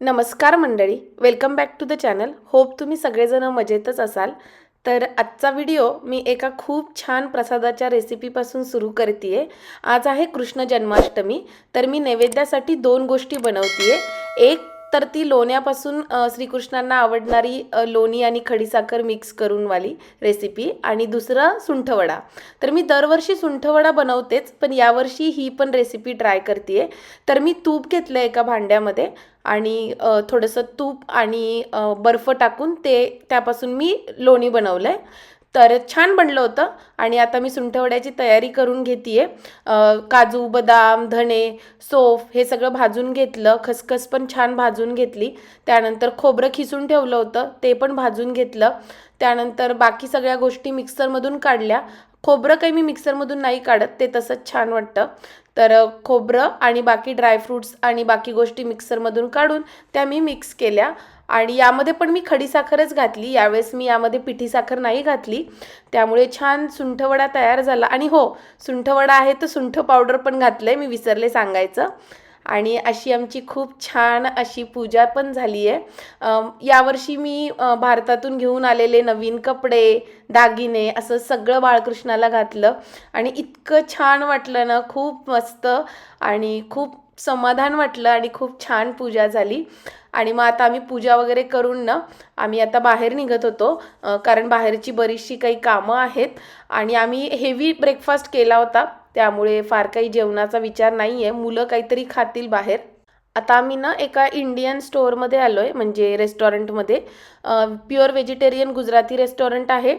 नमस्कार मंडळी welcome back to the channel hope तुम्ही सगळेजण मजेतच असाल. तर आजचा व्हिडिओ मी एका खूप छान प्रसादाच्या रेसिपीपासून सुरू करते आज आहे कृष्ण जन्माष्टमी. तर मी नैवेद्यासाठी दोन गोष्टी बनवते एक तर ती लोण्यापासून श्रीकृष्णांना आवडणारी लोणी आणि खडीसाखर मिक्स करून वाली रेसिपी आणि दुसरं सुंठवडा. तर मी दरवर्षी सुंठवडा बनवतेच पण यावर्षी ही पण रेसिपी ट्राय करते तर मी तूप घेतलं एका भांड्यामध्ये आणि थोडंसं तूप आणि बर्फ टाकून ते त्यापासून मी लोणी बनवलं आहे तर छान बनलं होतं. आणि आता मी सुंठवड्याची तयारी करून घेते काजू बदाम धणे सोफ हे सगळं भाजून घेतलं. खसखस पण छान भाजून घेतली. त्यानंतर खोबरं खिसून ठेवलं होतं. ते पण भाजून घेतलं. त्यानंतर बाकी सगळ्या गोष्टी मिक्सरमधून काढल्या. खोबरं काही मी मिक्सरमधून नाही काढत. ते तसंच छान वाटतं. तर खोबरं आणि बाकी ड्रायफ्रूट्स आणि बाकी गोष्टी मिक्सरमधून काढून त्या मी मिक्स केल्या. आणि यामध्ये पण मी खडीसाखरच घातली. यावेळेस मी यामध्ये पिठी साखर नाही घातली. त्यामुळे छान सुंठवडा तयार झाला. आणि हो सुंठवडा आहे तर सुंठ पावडर पण घातलं आहे मी विसरले सांगायचं. आणि अशी आमची खूप छान अशी पूजा पण झाली आहे यावर्षी मी भारतातून घेऊन आलेले नवीन कपडे दागिने असं सगळं बाळकृष्णाला घातलं. आणि इतकं छान वाटलं ना खूप मस्त आणि खूप समाधान वाटलं आणि खूप छान पूजा झाली. आणि मग आता आम्ही पूजा वगैरे करून ना आम्ही आता बाहेर निघत होतो कारण बाहेरची बरीचशी काही कामं आहेत. आणि आम्ही हेवी ब्रेकफास्ट केला होता त्यामुळे फार काही जेवणाचा विचार नाही आहे मुलं काहीतरी खातील बाहेर. आता आम्ही ना एका इंडियन स्टोअरमध्ये आलो आहे म्हणजे रेस्टॉरंटमध्ये प्युअर व्हेजिटेरियन गुजराती रेस्टॉरंट आहे.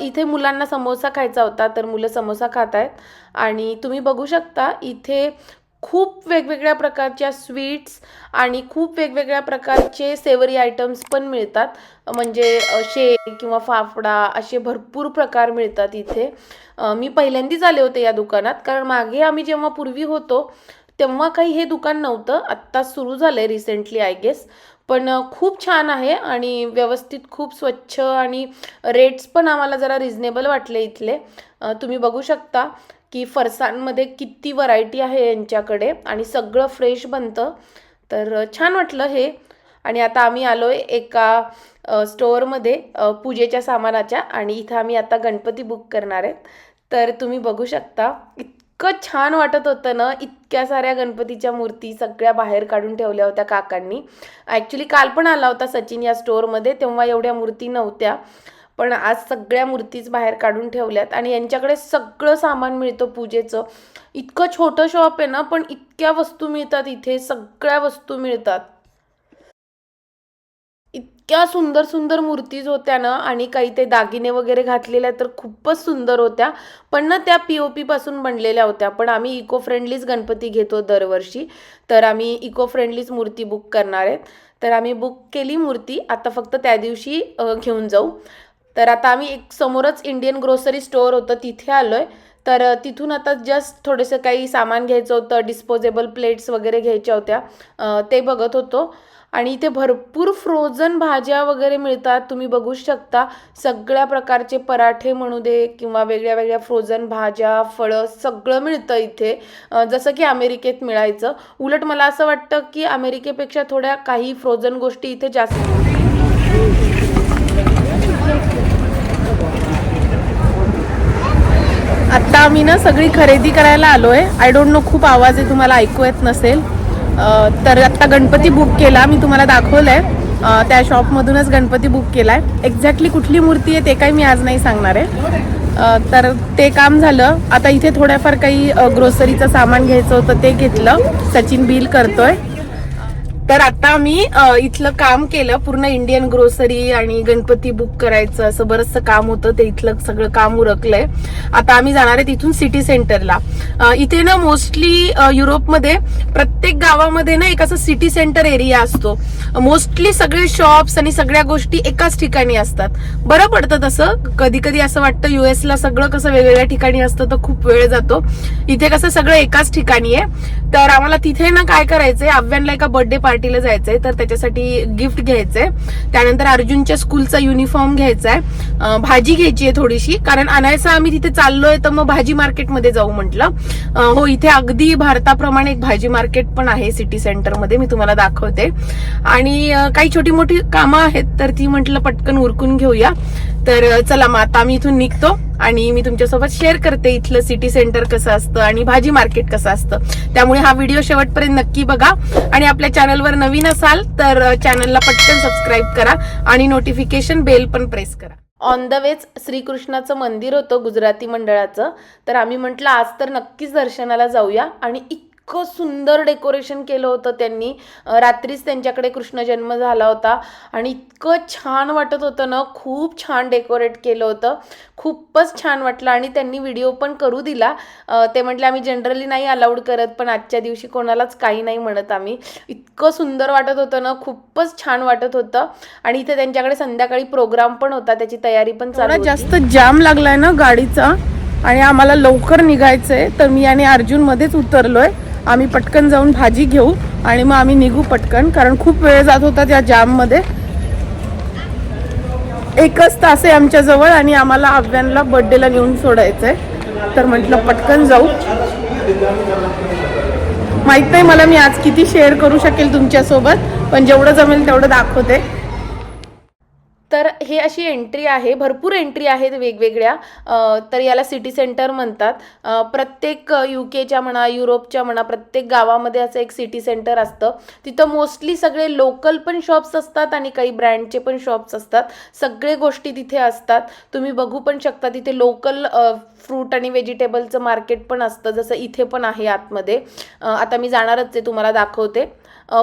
इथे मुलांना समोसा खायचा होता तर मुलं समोसा खात आहेत आणि तुम्ही बघू शकता इथे खूप वेगवेगळ्या प्रकारच्या स्वीट्स आणि खूप वेगवेगळ्या प्रकारचे सेवरी आयटम्स पण मिळतात. म्हणजे शेक किंवा फाफडा असे भरपूर प्रकार मिळतात इथे. मी पहिल्यांदाच आले होते या दुकानात. कारण मागे आम्ही जेव्हा पूर्वी होतो तेव्हा काही हे दुकान नव्हतं. आत्ता सुरू झालं आहे रिसेंटली आय गेस पण खूप छान आहे आणि व्यवस्थित खूप स्वच्छ आणि रेट्स पण आम्हाला जरा रिझनेबल वाटले इथले. तुम्ही बघू शकता. की फरसाणमध्ये किती व्हरायटी आहे यांच्याकडे आणि सगळं फ्रेश बनतं. तर छान वाटलं हे. आणि आता आम्ही आलो आहे एका स्टोअरमध्ये पूजेच्या सामानाच्या आणि इथं आम्ही आता गणपती बुक करणार आहेत. तर तुम्ही बघू शकता इतकं छान वाटत होतं ना इतक्या साऱ्या गणपतीच्या मूर्ती सगळ्या बाहेर काढून ठेवल्या होत्या काकांनी. ॲक्च्युली काल पण आला होता सचिन या स्टोअरमध्ये तेव्हा एवढ्या मूर्ती नव्हत्या. पण आज सगळ्या मूर्तीच बाहेर काढून ठेवल्यात आणि यांच्याकडे सगळं सामान मिळतं पूजेचं. इतकं छोटं शॉप आहे ना पण इतक्या वस्तू मिळतात इथे सगळ्या वस्तू मिळतात. इतक्या सुंदर सुंदर मूर्तीज होत्या ना आणि काही ते दागिने वगैरे घातलेल्या तर खूपच सुंदर होत्या पण ना त्या पी ओ पीपासून बनलेल्या होत्या. पण आम्ही इको फ्रेंडलीच गणपती घेतो दरवर्षी तर आम्ही इको फ्रेंडलीच मूर्ती बुक करणार आहेत. तर आम्ही बुक केली मूर्ती आता फक्त त्या दिवशी घेऊन जाऊ. तर आता आम्ही एक समोरच इंडियन ग्रोसरी स्टोअर होतं तिथे आलो आहे तर तिथून आता जस्ट थोडंसं काही सामान घ्यायचं होतं डिस्पोजेबल प्लेट्स वगैरे घ्यायच्या होत्या. ते बघत होतो. आणि इथे भरपूर फ्रोझन भाज्या वगैरे मिळतात तुम्ही बघू शकता. सगळ्या प्रकारचे पराठे म्हणू दे किंवा वेगळ्या वेगळ्या फ्रोझन भाज्या फळं सगळं मिळतं इथे. जसं की अमेरिकेत मिळायचं. उलट मला असं वाटतं की अमेरिकेपेक्षा थोड्या काही फ्रोझन गोष्टी इथे जास्त आत्ता आम्ही ना सगळी खरेदी करायला आलो आहे आय डोंट नो खूप आवाज आहे तुम्हाला ऐकू येत नसेल. तर आत्ता गणपती बुक केला मी तुम्हाला दाखवलं आहे त्या शॉपमधूनच गणपती बुक केला आहे एक्झॅक्टली कुठली मूर्ती आहे ते काही मी आज नाही सांगणार आहे. तर ते काम झालं. आता इथे थोड्याफार काही ग्रोसरीचं सामान घ्यायचं होतं ते घेतलं. सचिन बिल करतोय. तर आता आम्ही इथलं काम केलं पूर्ण इंडियन ग्रोसरी आणि गणपती बुक करायचं असं बरंचसं काम होतं ते इथलं सगळं काम उरकलंय. आता आम्ही जाणार आहे तिथून सिटी सेंटरला इथे ना मोस्टली युरोपमध्ये प्रत्येक गावामध्ये ना एक असं सिटी सेंटर एरिया असतो. मोस्टली सगळे शॉप्स आणि सगळ्या गोष्टी एकाच ठिकाणी असतात. बरं पडतं तसं. कधी कधी असं वाटतं युएसला सगळं कसं वेगवेगळ्या ठिकाणी असतं तर खूप वेळ जातो. इथे कसं सगळं एकाच ठिकाणी आहे. तर आम्हाला तिथे ना काय करायचंय आव्यांना एका बर्थडे पार्टी पार्टीला जायचंय तर त्याच्यासाठी गिफ्ट घ्यायचंय. त्यानंतर अर्जुनच्या स्कूलचा युनिफॉर्म घ्यायचा आहे भाजी घ्यायची आहे थोडीशी कारण अनायसा आम्ही तिथे चाललोय तर मग भाजी मार्केटमध्ये जाऊ म्हटलं. हो इथे अगदी भारताप्रमाणे एक भाजी मार्केट पण आहे सिटी सेंटरमध्ये मी तुम्हाला दाखवते. आणि काही छोटी मोठी कामं आहेत तर ती म्हटलं पटकन उरकून घेऊया. तर चला मग आता आम्ही इथून निघतो. आणि मी तुमच्यासोबत शेअर करते इथलं सिटी सेंटर कसं असतं आणि भाजी मार्केट कसं असतं. त्यामुळे हा व्हिडिओ शेवटपर्यंत नक्की बघा. आणि आपल्या चॅनलवर नवीन असाल तर चॅनलला पटकन सबस्क्राईब करा आणि नोटिफिकेशन बेल पण प्रेस करा. ऑन द वेच श्रीकृष्णाचं मंदिर होतं गुजराती मंडळाचं. तर आम्ही म्हटलं आज तर नक्कीच दर्शनाला जाऊया आणि इतकं सुंदर डेकोरेशन केलं होतं त्यांनी. रात्रीच त्यांच्याकडे कृष्ण जन्म झाला होता. आणि इतकं छान वाटत होतं ना खूप छान डेकोरेट केलं होतं. खूपच छान वाटलं आणि त्यांनी व्हिडिओ पण करू दिला. ते म्हटले आम्ही जनरली नाही अलाउड करत पण आजच्या दिवशी कोणालाच काही नाही म्हणत आम्ही. इतकं सुंदर वाटत होतं ना खूपच छान वाटत होतं. आणि इथे त्यांच्याकडे संध्याकाळी प्रोग्राम पण होता त्याची तयारी पण चालू जास्त जाम लागलाय ना गाडीचा. आणि आम्हाला लवकर निघायचंय. तर मी आणि अर्जुन मध्येच उतरलोय. आम्ही पटकन जाऊन भाजी घेऊ आणि मग आम्ही निघू पटकन कारण खूप वेळ जात होता त्या जाममध्ये. एकच तास आहे आमच्या जवळ आणि आम्हाला आव्यांना बर्थडेला घेऊन आहे तर म्हटलं पटकन जाऊ. माहीत नाही मला मी आज किती शेअर करू शकेल तुमच्यासोबत पण जेवढं जमेल तेवढं दाखवते. तर हे अशी एंट्री आहे भरपूर एंट्री आहेत वेगवेगळ्या. तर याला सिटी सेंटर म्हणतात. प्रत्येक यू केच्या म्हणा युरोपच्या म्हणा प्रत्येक गावामध्ये असं एक सिटी सेंटर असतं. तिथं मोस्टली सगळे लोकल पण शॉप्स असतात आणि काही ब्रँडचे पण शॉप्स असतात. सगळे गोष्टी तिथे असतात. तुम्ही बघू पण शकता तिथे लोकल फ्रूट आणि व्हेजिटेबलचं मार्केट पण असतं जसं इथे पण आहे आतमध्ये. आता मी जाणारच आहे तुम्हाला दाखवते.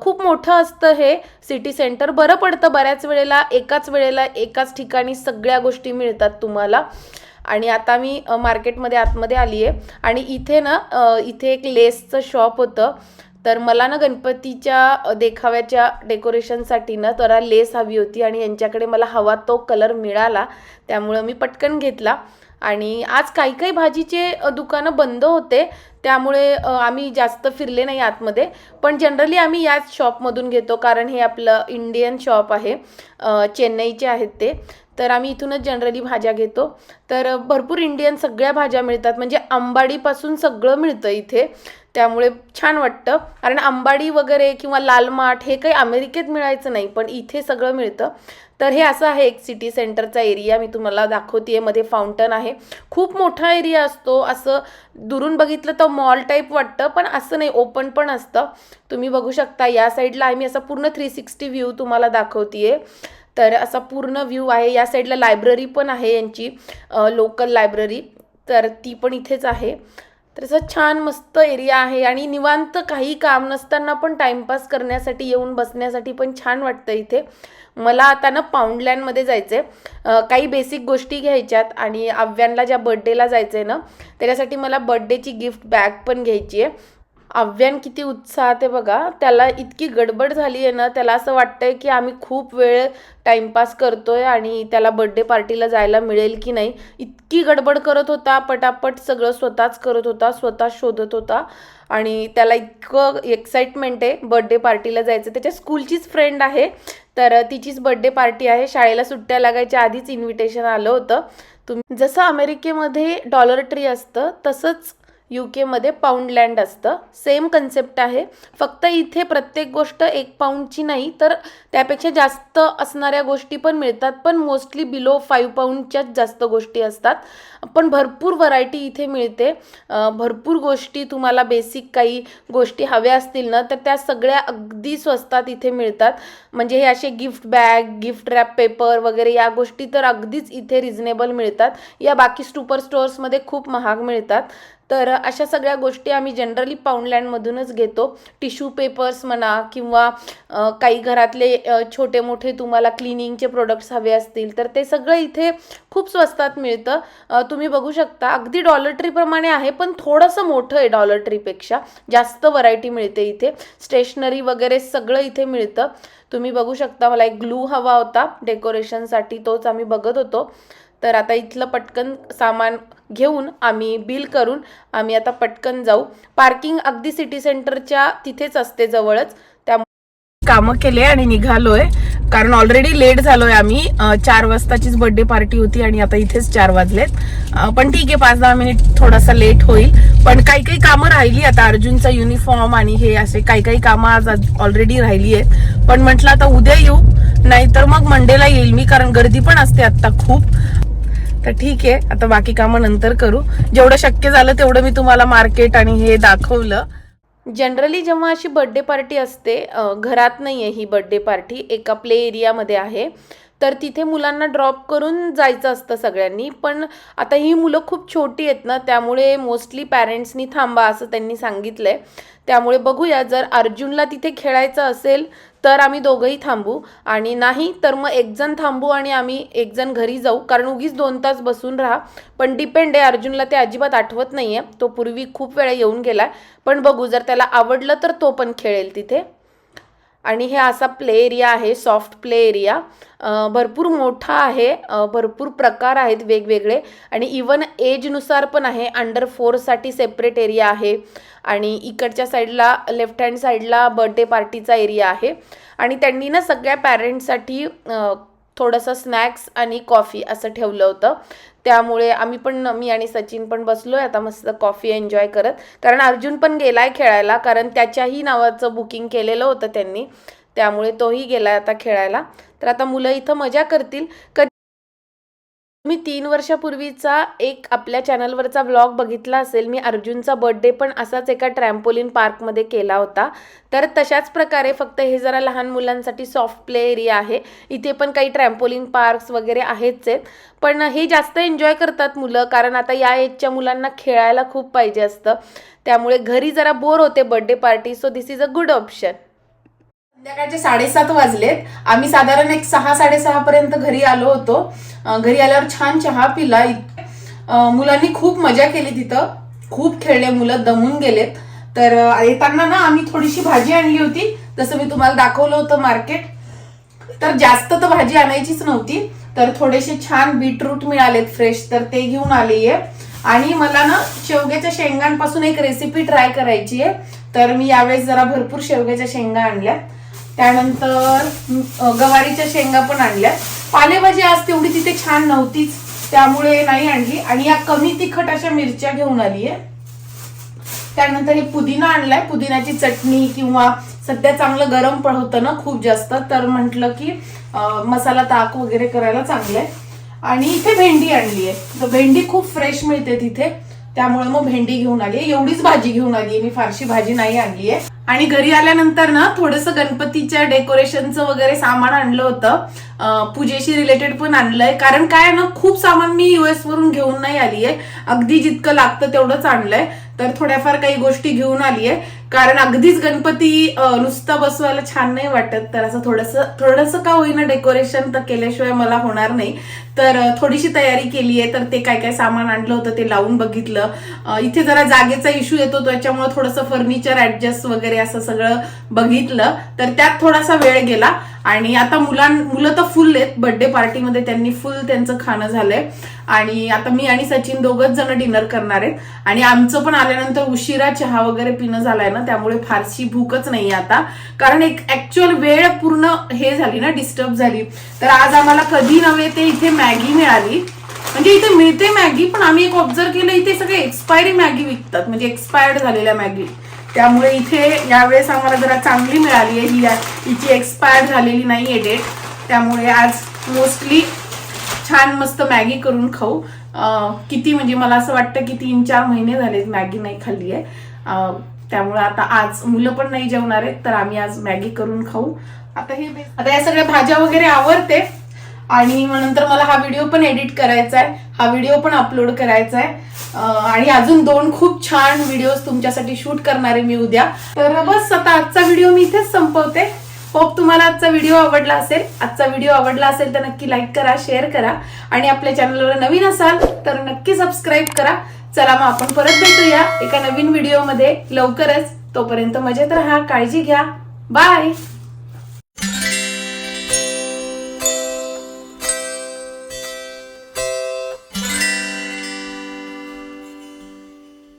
खूप मोठं असतं हे सिटी सेंटर. बरं पडतं बऱ्याच वेळेला एकाच वेळेला एकाच ठिकाणी सगळ्या गोष्टी मिळतात तुम्हाला. आणि आता मी मार्केटमध्ये आतमध्ये आली आहे आणि इथे ना इथे एक लेसचं शॉप होतं. तर मला ना गणपतीच्या देखाव्याच्या डेकोरेशनसाठी ना जरा लेस हवी होती आणि यांच्याकडे मला हवा तो कलर मिळाला त्यामुळं मी पटकन घेतला. आणि आज काही काही भाजीचे दुकानं बंद होते त्यामुळे आम्ही जास्त फिरले नाही आतमध्ये. पण जनरली आम्ही याच शॉपमधून घेतो कारण हे आपलं इंडियन शॉप आहे चेन्नईचे आहेत ते. तर आम्ही इथूनच जनरली भाज्या घेतो. तर भरपूर इंडियन सगळ्या भाज्या मिळतात म्हणजे आंबाडीपासून सगळं मिळतं इथे. त्यामुळे छान वाटतं. कारण आंबाडी वगैरे किंवा लाल माठ हे काही अमेरिकेत मिळायचं नाही पण इथे सगळं मिळतं. तर हे असं आहे एक सिटी सेंटरचा एरिया मी तुम्हाला दाखवते मध्ये फाउंटन आहे. खूप मोठा एरिया असतो. असं दुरून बघितलं तर मॉल टाईप वाटतं पण असं नाही. ओपन पण असतं. तुम्ही बघू शकता. या साईडला आहे मी असा पूर्ण थ्री सिक्स्टी व्ह्यू तुम्हाला दाखवते तर असा पूर्ण व्ह्यू आहे. या साईडला लायब्ररी पण आहे यांची लोकल लायब्ररी तर ती पण इथेच आहे. तर असं छान मस्त एरिया आहे आणि निवांत काही काम नसताना पण टाइमपास करण्यासाठी येऊन बसण्यासाठी पण छान वाटतं इथे. मला आता ना पाऊंडलँडमध्ये जायचं आहे काही बेसिक गोष्टी घ्यायच्यात आणि आव्यांना ज्या बड्डेला जायचं आहे ना त्याच्यासाठी मला बड्डेची गिफ्ट बॅग पण घ्यायची आहे अव्यान किती उत्साहात आहे बघा. त्याला इतकी गडबड झाली आहे ना त्याला असं वाटतंय की आम्ही खूप वेळ टाइमपास करतोय आणि त्याला बड्डे पार्टीला जायला मिळेल की नाही. इतकी गडबड करत होता पटापट सगळं स्वतःच करत होता स्वतः शोधत होता आणि त्याला इतकं एक्साइटमेंट आहे बड्डे पार्टीला जायचं. त्याच्या स्कूलचीच फ्रेंड आहे तर तिचीच बड्डे पार्टी आहे. शाळेला सुट्ट्या लागायच्या आधीच इन्व्हिटेशन आलं होतं. तुम्ही जसं अमेरिकेमध्ये डॉलर ट्री असतं तसंच यू केमध्ये पाऊंडलँड असतं. सेम कन्सेप्ट आहे. फक्त इथे प्रत्येक गोष्ट एक पाऊंडची नाही तर त्यापेक्षा जास्त असणाऱ्या गोष्टी पण मिळतात पण मोस्टली बिलो फाईव्ह पाऊंडच्याच जास्त गोष्टी असतात. पण भरपूर व्हरायटी इथे मिळते. भरपूर गोष्टी तुम्हाला बेसिक काही गोष्टी हव्या असतील ना तर त्या सगळ्या अगदी स्वस्तात इथे मिळतात. म्हणजे हे असे gift bag gift wrap paper वगैरे या गोष्टी तर अगदीच इथे रिझनेबल मिळतात. या बाकी सुपर स्टोअर्समध्ये खूप महाग मिळतात. तर अशा सगळ्या गोष्टी आम्ही जनरली पाऊंडलँडमधूनच घेतो. टिश्यू पेपर्स म्हणा किंवा काही घरातले छोटे मोठे तुम्हाला क्लिनिंगचे प्रोडक्ट्स हवे असतील तर ते सगळं इथे खूप स्वस्तात मिळतं. तुम्ही बघू शकता अगदी डॉलर ट्रीप्रमाणे आहे पण थोडंसं मोठं आहे डॉलर ट्रीपेक्षा जास्त व्हरायटी मिळते इथे. स्टेशनरी वगैरे सगळं इथे मिळतं. तुम्ही बघू शकता मला एक ग्लू हवा होता. डेकोरेशनसाठी तोच आम्ही बघत होतो. तर आता इथलं पटकन सामान घेऊन आम्ही बिल करून आम्ही आता पटकन जाऊ. पार्किंग अगदी सिटी सेंटरच्या तिथेच असते जवळच. कामं केले आणि निघालोय. कारण ऑलरेडी लेट झालोय आम्ही. चार वाजताचीच बर्थडे पार्टी होती आणि आता इथेच चार वाजलेत. पण ठीक आहे पाच दहा मिनिट थोडासा लेट होईल. पण काही काही कामं राहिली आता. अर्जुनचा युनिफॉर्म आणि हे असे काही काही कामं आज ऑलरेडी राहिली आहेत. पण म्हटलं आता उद्या येऊ. नाहीतर मग मंडेला येईल मी. कारण गर्दी पण असते आता खूप. तर ठीक आहे आता बाकी कामं नंतर करू. जेवढं शक्य झालं तेवढं मी तुम्हाला मार्केट आणि हे दाखवलं. जनरली जेव्हा अशी बर्थडे पार्टी असते घरात नाही आहे ही बर्थडे पार्टी एका प्ले एरियामध्ये आहे तर तिथे मुलांना ड्रॉप करून जायचं असतं सगळ्यांनी. पण आता ही मुलं खूप छोटी आहेत ना त्यामुळे मोस्टली पॅरेंट्सनी थांबा असं त्यांनी सांगितलं आहे त्यामुळे बघूया जर अर्जुनला तिथे खेळायचं असेल तर आम्ही दोघंही थांबू. आणि नाही तर मग एकजण थांबू आणि आम्ही एकजण घरी जाऊ. कारण उगीच दोन तास बसून राहा. पण डिपेंड आहे अर्जुनला ते अजिबात आठवत नाही आहे तो पूर्वी खूप वेळा येऊन गेला पण बघू जर त्याला आवडलं तर तो पण खेळेल तिथे. आणि हे असा प्ले एरिया आहे सॉफ्ट प्ले एरिया भरपूर मोठा आहे भरपूर प्रकार आहेत वेगवेगळे आणि इवन एजनुसार पण आहे अंडर फोरसाठी सेपरेट एरिया आहे. आणि इकडच्या साईडला लेफ्ट हँड साईडला बर्थडे पार्टीचा एरिया आहे. आणि त्यांनी ना सगळ्या पॅरेंट्ससाठी थोडंसं स्नॅक्स आणि कॉफी असं ठेवलं होतं. त्यामुळे आम्ही पण मी आणि सचिन पण बसलो आहे आता मस्त कॉफी एन्जॉय करत. कारण अर्जुन पण गेलाय खेळायला. कारण त्याच्याही नावाचं बुकिंग केलेलं होतं त्यांनी. त्यामुळे तोही गेलाय आता खेळायला. तर आता मुलं इथं मजा करतील. कधी मी तीन वर्षापूर्वीचा एक आपल्या चॅनलवरचा व्लॉग बघितला असेल. मी अर्जुनचा बर्थडे पण असाच एका ट्रॅम्पोलिन पार्कमध्ये केला होता. तर तशाच प्रकारे फक्त हे जरा लहान मुलांसाठी सॉफ्ट प्ले एरिया आहे. इथे पण काही ट्रॅम्पोलिन पार्क्स वगैरे आहेच आहेत. पण हे जास्त एन्जॉय करतात मुलं कारण आता या एजच्या मुलांना खेळायला खूप पाहिजे असतं. त्यामुळे घरी जरा बोर होते birthday party so this is a good option संध्याकाळचे साडेसात वाजलेत. आम्ही साधारण एक सहा साडेसहा पर्यंत घरी आलो होतो. घरी आल्यावर छान चहा पिला. मुलांनी खूप मजा केली तिथं. खूप खेळले मुलं दमून गेलेत. तर येताना ना आम्ही थोडीशी भाजी आणली होती. जसं मी तुम्हाला दाखवलं होतं मार्केट. तर जास्त तर भाजी आणायचीच नव्हती. तर थोडेसे छान बीटरूट मिळालेत फ्रेश. तर ते घेऊन आली आहे आणि मला ना शेवग्याच्या शेंगांपासून एक रेसिपी ट्राय करायची आहे तर मी यावेळेस जरा भरपूर शेवग्याच्या शेंगा आणल्या त्यानंतर गवारीच्या शेंगा पण आणल्या. पालेभाजी आज तेवढी तिथे छान नव्हतीच त्यामुळे नाही आणली. आणि या कमी तिखट अशा मिरच्या घेऊन आली आहे. त्यानंतर हे पुदिना आणलाय. पुदिन्याची चटणी किंवा सध्या चांगलं गरम पण होतं ना खूप जास्त. तर म्हटलं की मसाला ताक वगैरे करायला चांगलं आहे आणि इथे भेंडी आणली आहे. तर भेंडी खूप फ्रेश मिळते तिथे. त्यामुळे मग भेंडी घेऊन आली आहे. एवढीच भाजी घेऊन आली आहे. मी फारशी भाजी नाही आणली आहे. आणि घरी आल्यानंतर ना थोडंसं गणपतीच्या डेकोरेशनचं वगैरे सामान आणलं होतं. पूजेशी रिलेटेड पण आणलंय. कारण काय आहे ना खूप सामान मी युएस वरून घेऊन नाही आली आहे अगदी जितकं लागतं तेवढंच आणलंय. तर थोड्याफार काही गोष्टी घेऊन आली आहे कारण अगदीच गणपती अं, नुसता बसवायला छान नाही वाटत. तर असं थोडंसं थोडंसं का होईना डेकोरेशन तर केल्याशिवाय मला होणार नाही. तर थोडीशी तयारी केली आहे तर ते काय काय सामान आणलं होतं ते लावून बघितलं. इथे जरा जागेचा इश्यू येतो त्याच्यामुळे थोडंसं फर्निचर ऍडजस्ट वगैरे असं सगळं बघितलं. तर त्यात थोडासा वेळ गेला. आणि आता मुलां मुलं तर फुल आहेत. बर्थडे पार्टीमध्ये त्यांनी फुल त्यांचं खाणं झालंय. आणि आता मी आणि सचिन दोघंच जण डिनर करणार आहेत. आणि आमचं पण आल्यानंतर उशिरा चहा वगैरे पिणं झालाय ना त्यामुळे फारशी भूकच नाही आता. कारण एक ऍक्च्युअल वेळ पूर्ण हे झाली ना डिस्टर्ब झाली. तर आज आम्हाला कधी नव्हे ते इथे मॅगी मिळाली. म्हणजे इथे मिळते मॅगी पण आम्ही एक ऑब्झर्व केलं इथे सगळे एक्सपायरी मॅगी विकतात. म्हणजे एक्सपायर्ड झालेल्या मॅगी. त्यामुळे इथे यावेळेस आम्हाला जरा चांगली मिळाली आहे. ही हिची एक्सपायर झालेली नाही आहे डेट त्यामुळे आज मोस्टली छान मस्त मॅगी करून खाऊ. किती म्हणजे मला असं वाटतं की तीन चार महिने झाले मॅगी नाही खाल्ली आहे. त्यामुळे आता आज मुलं पण नाही जेवणार आहेत तर आम्ही आज मॅगी करून खाऊ. आता हे आता या सगळ्या भाज्या वगैरे आवडते आणि नंतर मला हा व्हिडिओ पण एडिट करायचा आहे. हा व्हिडिओ पण अपलोड करायचा आहे आणि अजून दोन खूप छान व्हिडिओज तुमच्यासाठी शूट करणार आहे मी उद्या. तर बस आता आजचा व्हिडिओ मी इथेच संपवते. होप तुम्हाला आजचा व्हिडिओ आवडला असेल. आजचा व्हिडिओ आवडला असेल तर नक्की लाईक करा शेअर करा. आणि आपल्या चॅनलवर नवीन असाल तर नक्की सबस्क्राईब करा. चला मग आपण परत भेटूया एका नवीन व्हिडिओमध्ये लवकरच तोपर्यंत मजेत राहा काळजी घ्या. बाय